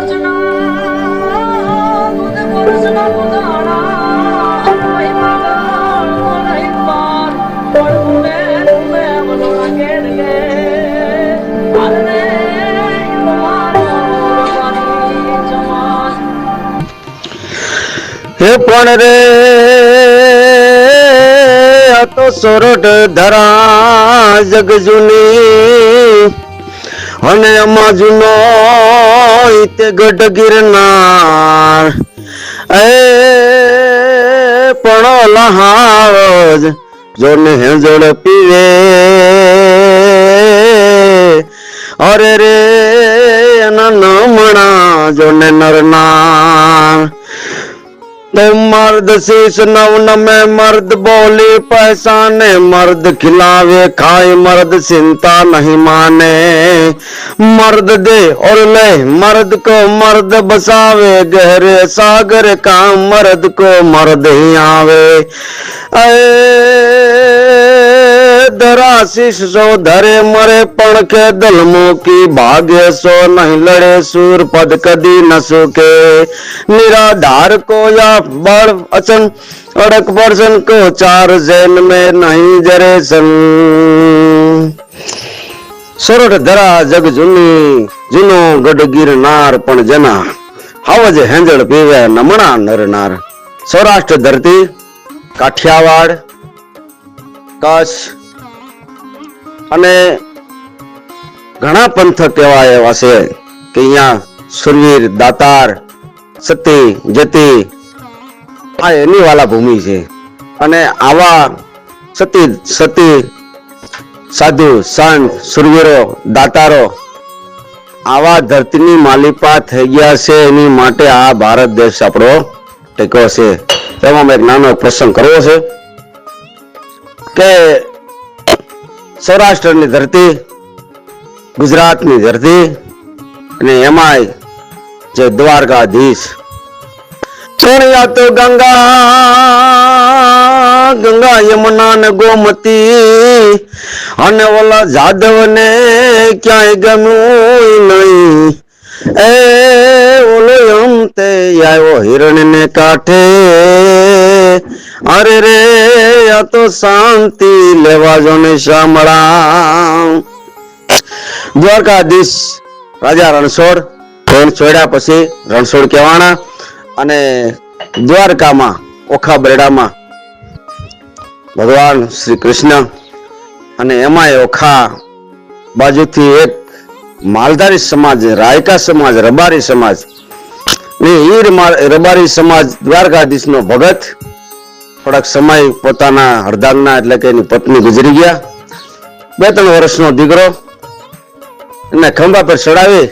વર્ષના દૂધ વર્ષના દૂધાણા નહીં પાગલ અને અમા જૂનો તે ગઢ ગિરનાર એ પણ લહાવજ જોને હેંજળ પીવે. અરે રે, એના નમણા જોને નરનાર. मर्द शीश नव नमे मर्द बोली पहचाने मर्द खिलावे खाए मर्द चिंता नहीं माने मर्द दे और ले मर्द को मर्द बसावे गहरे सागर का मर्द को मर्द ही आवे अरे धरा शीश सो धरे मरे पण के दलमो की भाग्य सो नहीं लड़े सूर पद कदी न सुके निराधार को या बड़ अचन अड़क पर्सन को चार जैन में नहीं जरे सन સોરઠ ધરા જગ જૂની જૂનો ગઢ ગિરનાર પણ જના હાવજ હેંજળ પીવે નમણા નરનાર સૌરાષ્ટ્ર ધરતી કાઠિયાવાડ કચ્છ અને ઘણા પંથક એવા એવા છે કે અહીંયા સુરવીર દાતાર સતી જતી આ એની વાલા ભૂમિ છે. અને આવા સતી સતી, સાધુ, સંત, સુરવીરો, દાતારો આવા ધરતીની માલિપા થઈ ગયા છે. એની માટે આ ભારત દેશ આપણો ટેકો છે. એમાં મેં એક નાનો પ્રસંગ કરવો છે કે સૌરાષ્ટ્રની ધરતી, ગુજરાતની ધરતી અને એમાંય જે દ્વારકાધીશ સોનિયા તો ગંગા ગંગા યમુના ને ગોમતી. અને ઓલા જાદવ ને ક્યાંય ગમ્યું નહીં. એ ઓલો એમ તે આવ્યો હિરણ ને કાંઠે. અરે રે, આ તો શાંતિ લેવા જો ને શામળા. દ્વારકાધીશ, રાજા રણછોડ રણ છોડ્યા પછી રણછોડ કહેવાના. અને દ્વારકામાં ઓખા બરડામાં ભગવાન શ્રી કૃષ્ણ અને એમાં ઓખા બાજુથી એક માલધારી સમાજ, રાયકા સમાજ, રબારી સમાજ ને એ રબારી સમાજ દ્વારકાધીશનો ભગત થોડાક સમય પોતાના હરદાંગના એટલે કે એની પત્ની ગુજરી ગયા. બે ત્રણ વર્ષનો દીકરો એને ખંભા પર ચડાવી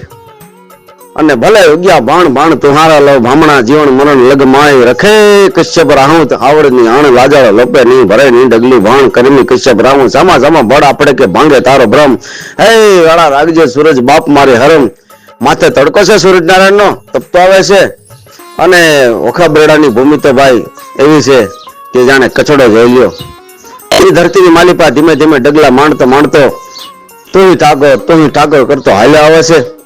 અને ભલે ઉગ્યા ભાણ ભાણ તુહારા લવ ભામણા જીવન મરણ લગ માય રખે, કશ્યપ રાહુત આવડની આણ લાજાળ લોપે ની ભરે ની ડગલી ભાણ કરમી કશ્યપ રાહું સામા સામા બળ આપણે કે ભાંગે તારો ભ્રમ. હે, વાળા રાખજે સૂરજ બાપ મારે હરમ. માથે તડકો છે સૂરજ નારાયણ નો તપતો આવે છે. અને ઓખા બેડાની ભૂમિ તો ભાઈ એવી છે કે જાણે કચડો જોઈ લ્યો. એ ધરતીની માલિપા ધીમે ધીમે ડગલા માંડતો માંડતો તું ઠાકોર તું ઠાકોર કરતો હાલ્યો આવે છે.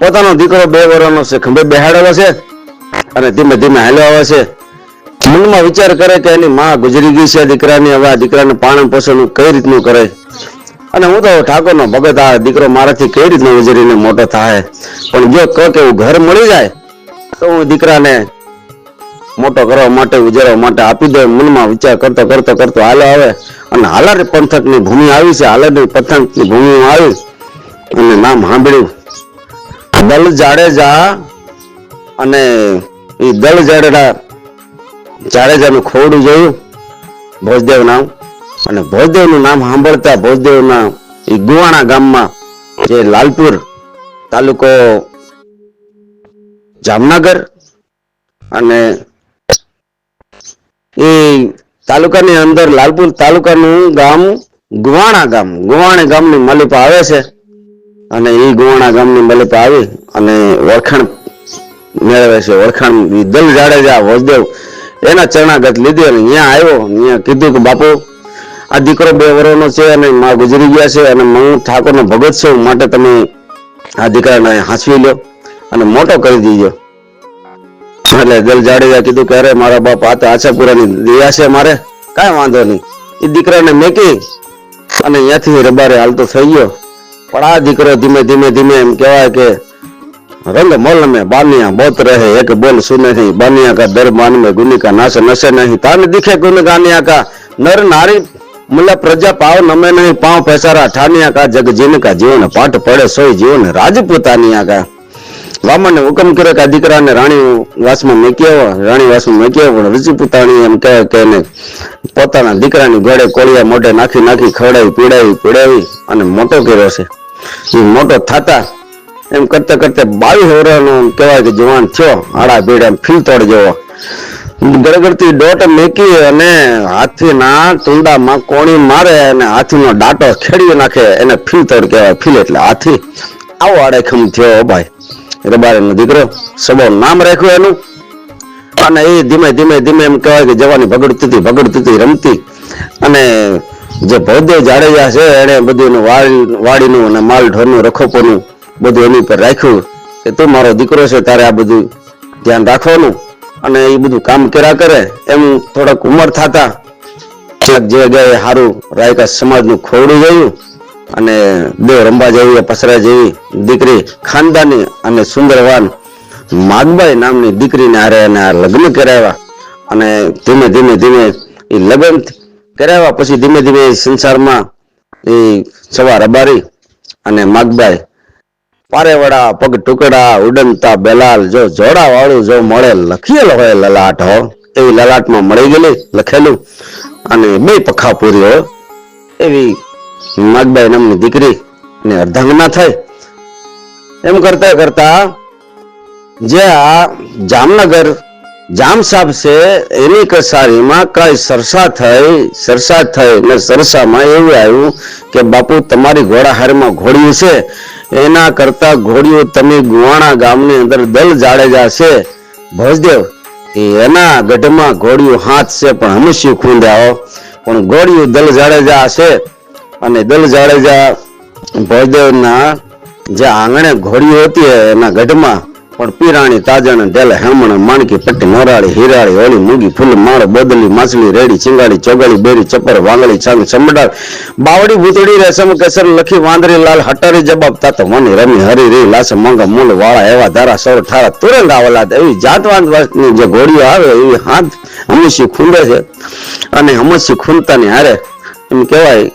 પોતાનો દીકરો બે વર્ષનો છે, ખંભે બેહાડેલો છે અને ધીમે ધીમે હાલ્યો આવે છે. મનમાં વિચાર કરે કે એની માં ગુજરી ગઈ છે, દીકરાની હવે આ દીકરાને પાણન પોષણ કઈ રીતનું કરે? અને હું તો ઠાકોરનો ભગત આ દીકરો મારાથી કઈ રીતનો ગુજરીને મોટો થાય પણ જો કહો કે હું ઘર મળી જાય, તો હું દીકરાને મોટો કરવા માટે, ઉજારવા માટે આપી દે મનમાં વિચાર કરતો કરતો કરતો હાલો આવે. અને હાલર પંથકની ભૂમિ આવી છે હાલારની પંથકની ભૂમિમાં આવી અને નામ સાંભળ્યું. દલ જાડેજા અને એ દલ જાડેજા જાડેજાનું ખોડું જોયું. ભોજદેવ નામ. અને ભોજદેવનું નામ સાંભળતા ભોજદેવના એ ગુવાણા ગામમાં જે લાલપુર તાલુકો જામનગર અને એ તાલુકાની અંદર લાલપુર તાલુકાનું ગામ ગુવાણા ગામ. ગુવાણા ગામની માલિપા આવે છે. અને એ ગુવાણા ગામની માલિપા આવી અને વળખાણ મેળવે છે. વળખાણ ઈ દલ જાડેજા, વસદેવ, એના ચરણાગત લીધી અને અહીંયા આવ્યો. અહીંયા કીધું કે, બાપુ, આ દીકરો બે વર્ષનો છે અને મા ગુજરી ગયા છે અને હું ઠાકોરનો ભગત છું. માટે તમે આ દીકરાને હાંસવી લ્યો અને મોટો કરી દીધો એટલે દલ જાડેજા કીધું કે, અરે, મારા બાપ, આ તો આશાપુરાની દયા છે મારે. કાંઈ વાંધો નહીં. એ દીકરાને મેકી અને અહીંયાથી રબારે હાલતો થઈ ગયો. પણ આ દીકરો ધીમે ધીમે ધીમે એમ કહેવાય કે રંગ મોલ મે બાનિયા બોત રહે, એક બોલ સુને નહીં બાનિયા કા દરબાન મે ગુનિકા નાશ નશે નહીં. તાને દીખે ગુન ગાનિયા કા નર નારી, મુલા પ્રજા પાવ નમે નહીં. પાવ પેસારા ઠાનિયા કા, જગ જીન કા જીવન પાઠ પડે, સોય જીવન રાજપૂતાનિયા કા. વામણને હુકમ કર્યો કે આ દીકરાને રાણી વાસમાં મૂક્યો રાણી વાસમાં મૂક્યો પણ રજપૂતાણી એમ કહે કે એને પોતાના દીકરાની ગળે કોળિયા મોઢે નાખી નાખી ખવડાવી પીડાવી પીડાવી અને મોટો કર્યો છે. મોટો થતા. એમ કરતા કરતા બાવીસ વર્ષનો એમ કહેવાય કે જવાન થયો, આડા ભીડા ફીલતોડ જેવો. ગડગડતી દોટ મેકી અને હાથીના ટુંડામાં કોણી મારે અને હાથીનો ડાટો ખેડી નાખે, એને ફીલતોડ કહેવાય ફીલ એટલે હાથી. આવો આડેખમ થયો ભાઈ. રબારીનો દીકરો, સબો નામ રાખ્યું એનું. અને એ ધીમે ધીમે ધીમે એમ કહેવાય કે જવાની ભગડતી હતી ભગડતી હતી, રમતી. અને જે ભવદેવ જાડેજા છે એને બધું વાડીનું અને માલ ઢોરનું, રખોપોનું બધું એની પર રાખ્યું કે તું મારો દીકરો છે, તારે આ બધું ધ્યાન રાખવાનું અને એ બધું કામ કર્યા કરે એમ થોડાક ઉંમર થતા ક્યાંક જે જગ્યાએ સારું રાયકા સમાજનું ખોવડું જોયું અને દેવ રંબા જેવી પસરા જેવી દીકરી ખાનદાની અને સુંદરવાન માગબાઈ નામની દીકરીને હારે એને આ લગ્ન કરાવ્યા. અને ધીમે ધીમે ધીમે એ લગ્ન કરાવ્યા પછી ધીમે ધીમે સંસારમાં એ સવાર રબારી અને માગબાઈ પારેવાળા, પગ ટુકડા, ઉડનતા, બેલાલ, જો જોડા વાળું જો મળે, લખેલ હોય લલાટ, હો. એવી લલાટમાં મળી ગયેલી, લખેલું. અને બે પખા પૂરી હોય એવી માગબાઈ નામની દીકરી ને અર્ધાંગના થઈ. એમ કરતા કરતા જે આ જામનગર જામ સાહેબ છે એની કસારીમાં કઈ સરસા થઈ સરસા થઈ ને સરસામાં એવું આવ્યું કે બાપુ તમારી ઘોડાહારમાં ઘોડિયું છે. એના કરતા ઘોડિયું તમે ગુવાણા ગામની અંદર દલ જાડેજા છે. ભોજદેવ એના ગઢમાં ઘોડિયું હાથ છે પણ હંમેશા ખૂંદ્યાઓ પણ ઘોડિયું દલ જાડેજા છે અને દલ જાડેજા ભોજદેવના જે આંગણે ઘોડીઓ હતી એના ગઢમાં પણ પીરાણી તાજણ ઢેલે હેમણ માણકી પટ્ટી નોરાળી, હીરાળી, ઓલી મૂગી ફૂલ, માળ, બોદલી, માછલી, રેડી ચિંગાડી ચોગાળી, બેરી ચપર વાંગળી, છાંગ ચમડાળ બાવડી, ભૂતડી, રેશમ, કેસર, લખી, વાંદરી, લાલ, હટારી જવાબ તાત મની રમી, હરી, રી, લાસ, મંગ, મૂલ, વાળા, એવા, ધારા સૌ ઠારા તુરંગ આવેલા એવી જાતવાન વર્ષની જે ઘોડીઓ આવે, એવી હાથ હંમેશી ખૂંદે છે. અને હંમેશી ખૂંદતાની હારે એમ કહેવાય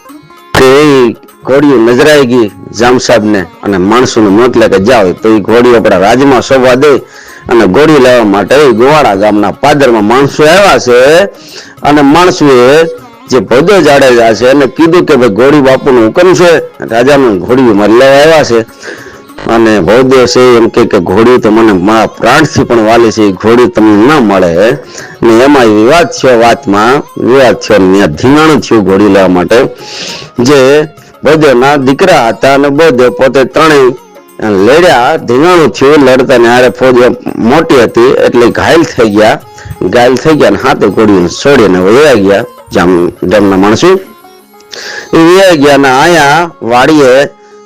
કે ઘોડીઓ નજરાઈ ગઈ જામ સાહેબને અને માણસોને મોકલે કે જાઓ, તો એ ઘોડીઓ આપણા રાજમાં શોભા દે અને ઘોડી લેવા માટે ગોવાળા ગામના પાદરમાં માણસો આવ્યા છે અને માણસોએ જે ભોજો જાડેજા છે એને કીધું કે ભાઈ ઘોડી બાપુનું હુકમ છે, રાજાનું ઘોડી મારે લેવા આવ્યા છે. અને ભવદેવ છે એમ કે ઘોડી તો મને મારા પ્રાણથી પણ વાલી છે એ ઘોડી તમને ના મળે. ને એમાં વિવાદ છે, વાતમાં વિવાદ ત્યાં ધીંગાણું થયું ઘોડી લેવા માટે. જે બૌદ્ધના દીકરા હતા અને બધે પોતે ત્રણેય લડ્યા, ધીંગાણું થયું, લડતા ને આરે ફોજ મોટી હતી, એટલે ઘાયલ થઈ ગયા. ઘાયલ થઈ ગયા અને હાથે ઘોડીને છોડીને વયા ગયા જામ ડેમના માણસો. એ વયા ગયા ને આયા વાડીએ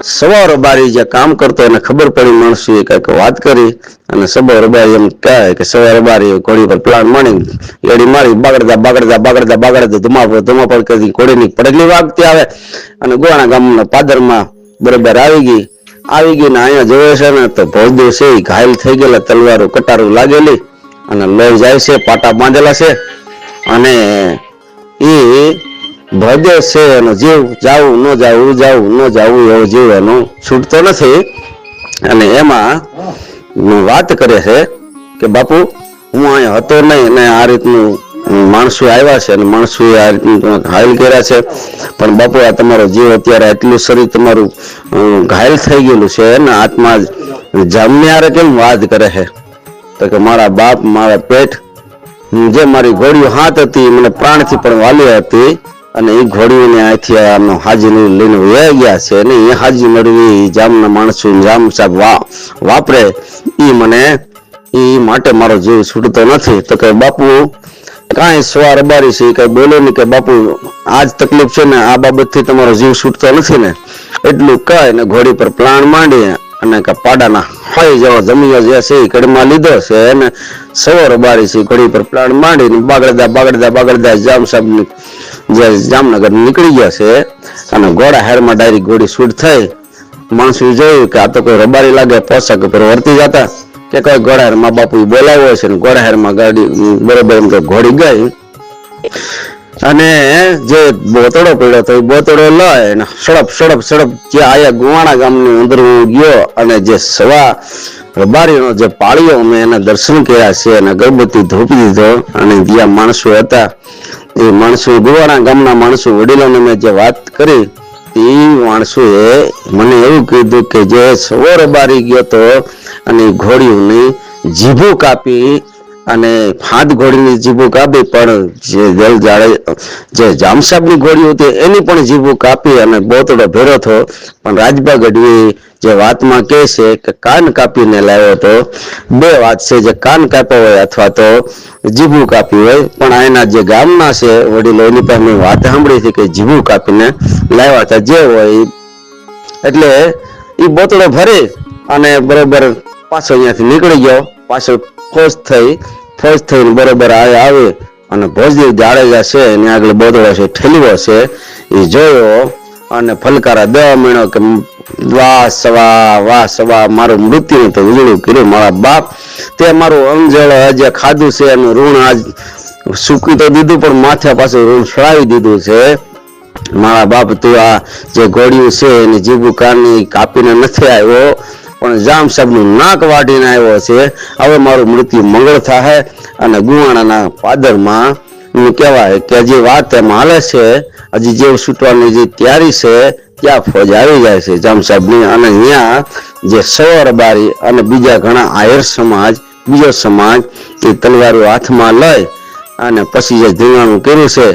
સવાર બારી જે કામ કરતો એને ખબર પડી માણસો એ કંઈક વાત કરી અને સવાર બારી એમ કહે કે સવાર બારી ઘોડી પર પ્લાન માણી એડી મારી બાગડતા બાગડતા બાગડતા બાગડતા ધુમા ધુમાપડ કરી ઘોડીની પડેલી વાગતી આવે અને ગોણા ગામના પાદરમાં બરોબર આવી ગઈ. આવી ગઈ ને અહીંયા જોવે છે ને તો ભોજદેવ છે એ ઘાયલ થઈ ગયેલા, તલવારો, કટારું લાગેલી અને લોહી જાય છે, પાટા બાંધેલા છે અને એ ભોજદેવ છે એનો જીવ જાવું ન જાવું જાવું ન જાવું એવો જીવ એનો છૂટતો નથી. અને એમાં વાત કરે છે કે બાપુ, હું અહીંયા હતો નહીં અને આ રીતનું માણસો આવ્યા છે અને માણસો આ રીતનું ઘાયલ કર્યા છે. પણ બાપુ, આ તમારો જીવ અત્યારે એટલું શરીર તમારું ઘાયલ થઈ ગયેલું છે અને આત્મા જામનિયારે કેમ વાત કરે છે. તો કે મારા બાપ, મારા પેટ, જે મારી ઘોડીઓ હાથ હતી, મને પ્રાણથી પણ વાલી હતી અને એ ઘોડીઓને અહીંથી આનો હાજી લઈને વયા ગયા છે અને એ હાજી મેળવી જામના માણસો જામ સાહેબ વા, વાપરે. એ મને એ માટે મારો જીવ છૂટતો નથી. તો કે બાપુ, કાંઈ સવાર અબારી છે? કઈ બોલે નહીં કે બાપુ આ જ તકલીફ છે ને, આ બાબતથી તમારો જીવ છૂટતો નથી ને? એટલું કહે ને ઘોડી પર પ્લાન માંડી અને કે પાડાના હોય જેવો જમીયો જે છે એ કડમાં લીધો છે અને સવાર અબારી છે ઘોડી પર પ્લાન માંડીને બાગડદા બાગડદા બાગડદા જામ સાહેબ જે જામનગર નીકળી ગયા છે અને ઘોડા હેરમાં ડાયરી ઘોડી શૂટ થઈ. માણસો જોયું કે આ તો કોઈ રબારી લાગે, પોશાક ઉપર વર્તી જતા. કે કોઈ ઘોડા માં બાપુ બોલાવ્યો છે ને ઘોડા હેરમાં ગાડી, બરોબર એમ કે ઘોડી ગઈ. અને જે બોતડો પડ્યો તો એ બોતડો લઈ અને સડપ સડપ સડપ જે આયા ગુવાણા ગામની અંદર હું ગયો અને જે સવા પ્રભારીનો જે પાળ્યો અમે એના દર્શન કર્યા છે અને અગરબત્તી ધોપી દીધો. અને જ્યાં માણસો હતા, એ માણસો, ગુવાણા ગામના માણસો વડીલોને મેં જે વાત કરી, એ માણસોએ મને એવું કીધું કે જે સવો રબારી ગયો તો અને ઘોડીઓની જીભો કાપી અને હાથ ઘોડીની જીભો કાપી, પણ જે જલ જાડે જે જામસાબની ઘોડી હતી, એની પણ જીભો કાપી અને બોતડો ભેરો થયો. પણ રાજભા ગઢવી જે વાતમાં કહે છે કે કાન કાપીને લાવ્યો તો બે વાત છે જે કાન કાપ્યો હોય અથવા તો જીભું કાપ્યું હોય. પણ એના જે ગામના છે વડીલો, એની પાસે વાત સાંભળી હતી કે જીભું કાપીને લાવ્યા હતા. જે હોય એટલે એ બોતડો ભરી અને બરોબર પાછો અહીંયાથી નીકળી ગયો. પાછળ ફોજ થઈ ફોજ થઈને બરોબર આવે અને ભોજદેવ જાડેજા છે એની આગળ બોદળો છે ઠેલવો છે એ જોયો અને ફલકારા દેવા માંડ્યો કે વાહ સવા વાહ સવા, મારું મૃત્યુ તો ઉજળું કર્યું, મારા બાપ. તે મારું અંજળ આજે ખાધું છે એનું ઋણ આજ સૂકી તો દીધું, પણ માથે પાછું ઋણ ચડાવી દીધું છે. મારા બાપ તું આ જે ઘોડિયું છે એની જીભુ કારની કાપીને નથી આવ્યો. પણ જામ સાહેબનું નાક વાટીને આવ્યો છે. હવે મારું મૃત્યુ મંગળ થાય અને ગુવાણાના પાદરમાં કહેવાય કે જે વાત એમ હાલે છે, હજી જે છૂટવાની જે તૈયારી છે, ત્યાં ફોજ આવી જાય છે. જામ સાહેબની અને અહીંયા જે સવરબારી અને બીજા ઘણા આયર સમાજ, બીજો સમાજ એ તલવારો હાથમાં લઈ અને પછી જે ધીંગાણું કર્યું છે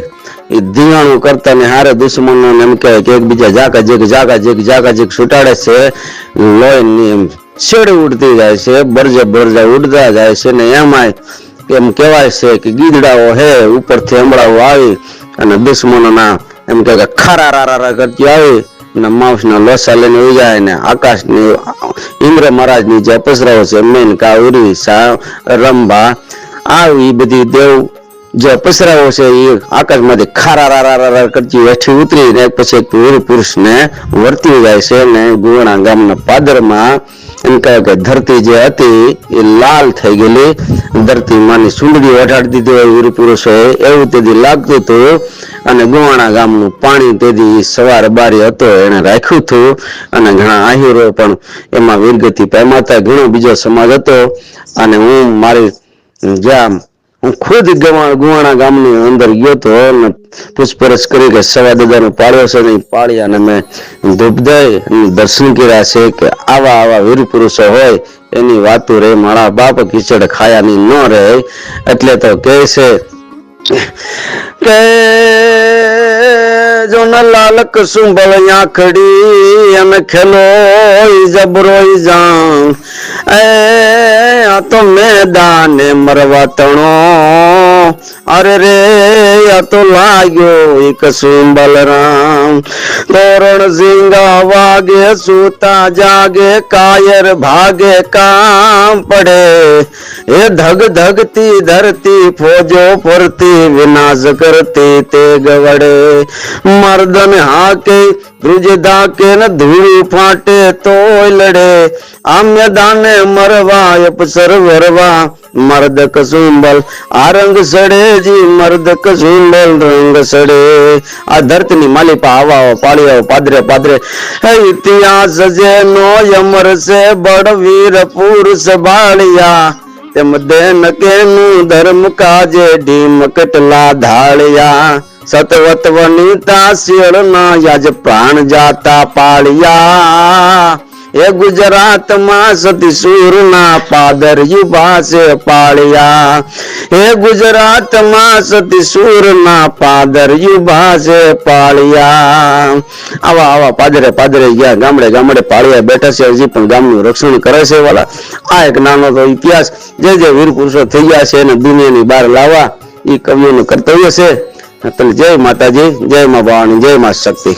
ધીંગાણું કરતા ને હારે દુશ્મનો એમ કે એકબીજા જાકા જેક જાકા જેક જાકા જેક છૂટાડે છે. એમ શેડ ઉડતી જાય છે, બરજે બરજા ઉડતા જાય છે ને એમાંય એમ કહેવાય છે કે ગીદડાઓ હે, ઉપરથી હમળાઓ આવી અને દુશ્મનોના એમ કે ખારા રા રા કરતી આવી અને માઉસના લોસા લઈને ઉજાય ને આકાશની, ઇન્દ્ર મહારાજની જે અપસરાઓ છે મેનકા ઉરી સા, રંભા આવી બધી દેવ જે અપસરાઓ છે એ આકાશમાંથી ખારા રા રા રા રા કરતી હેઠી ઉતરીને પછી વીર પુરુષને વર્તી જાય છે ને ગુવાણા ગામના પાદરમાં એમ કહે કે ધરતી જે હતી એ લાલ થઈ ગયેલી. ધરતી માની સુંદરી ઓઢાડી દીધી હોય વીર પુરુષોએ. એવું તેથી લાગતું હતું અને ગુવાણા ગામનું પાણી તેથી સવાર બારી હતો એને રાખ્યું હતું. અને ઘણા આહીરો પણ એમાં વીરગતિ પામ્યા હતા. ઘણો બીજો સમાજ હતો. અને હું મારી જ્યાં હું ખુદ ગવા- ગુવાણા ગામની અંદર ગયો અને પૂછપરછ કરી કે સવા દાદાનો પાડ્યો છે ને પાળ્યા અને મેં ધૂપ દર્શન કર્યા છે કે આવા આવા વીર પુરુષો હોય, એની વાતો રે, મારા બાપ કીચડ ખાયાની ન રહે. એટલે તો કહે છે કે જો ન લાલ કસુંબળ આંખડી અને ખેલો ઈ જબરો ઈ જાણ. એ, આ તો મેદાને મરવા તણો. અરે રે, આ તો લાગ્યો એક સુંબલ રામ. તોરણ સિંગા વાગે, સૂતા જાગે, કાયર ભાગે, કામ પડે. એ ધગ ધગતી ધરતી, ફોજો ફરતી, વિનાશ કરતી તે ગવડે. મર્દન હાકે ધ્રુજ ધાકે, ને ધૂળ ફાટે તોય લડે. આ મેદાને મરવા, અપસર વરવા મર્દ કઝુંબલ આ રંગ સડે જી મર્દ કઝુંબલ રંગ સડે આ ધરતીની માલિપા આવા આવા પાળી આવો પાદરે પાદરે ઇતિહાસ જેનો યમર છે બળ વીર પુરુષ બાળિયા તેમ દેન કેનું ધર્મ કાજે ઢીમ કટલા ધાળિયા સતવત વનિતા શિયળ ના યાજ પ્રાણ જાતા પાળિયા એ ગુજરાતમાં સતીસુરના પાદર યુભાસે પાળ્યા. હે ગુજરાતમાં સતીસુરના પાદર યુભાસે પાળ્યા. આવા આવા પાદરે પાદરે ગયા ગામડે ગામડે પાળ્યા બેઠા છે. હજી પણ ગામનું રક્ષણ કરે છે વાલા. આ એક નાનો તો ઇતિહાસ. જે જે વીર પુરુષો થઈ ગયા છે એને દુનિયાની બહાર લાવવા એ કવિઓનું કર્તવ્ય છે. જય માતાજી, જય મા ભવાની, જય મા શક્તિ.